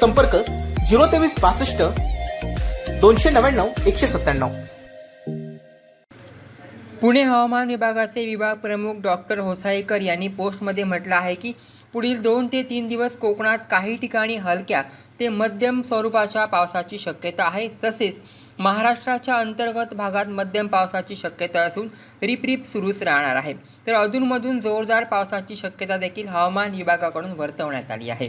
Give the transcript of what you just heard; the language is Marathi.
संपर्क झिरो तेवीस बासष्ट दोनशे नव्याण्णव एकशे सत्त्याण्णव. पुणे हवामान विभागाचे विभाग प्रमुख डॉक्टर होसाळीकर यांनी पोस्टमध्ये म्हटलं आहे की पुढील दोन ते तीन दिवस कोकणात काही ठिकाणी हलक्या ते मध्यम स्वरूपाच्या पावसाची शक्यता आहे. तसेच महाराष्ट्राच्या अंतर्गत भागात मध्यम पावसाची शक्यता असून रिपरिप सुरूच राहणार आहे. तर अधूनमधून जोरदार पावसाची शक्यता देखील हवामान विभागाकडून वर्तवण्यात आली आहे.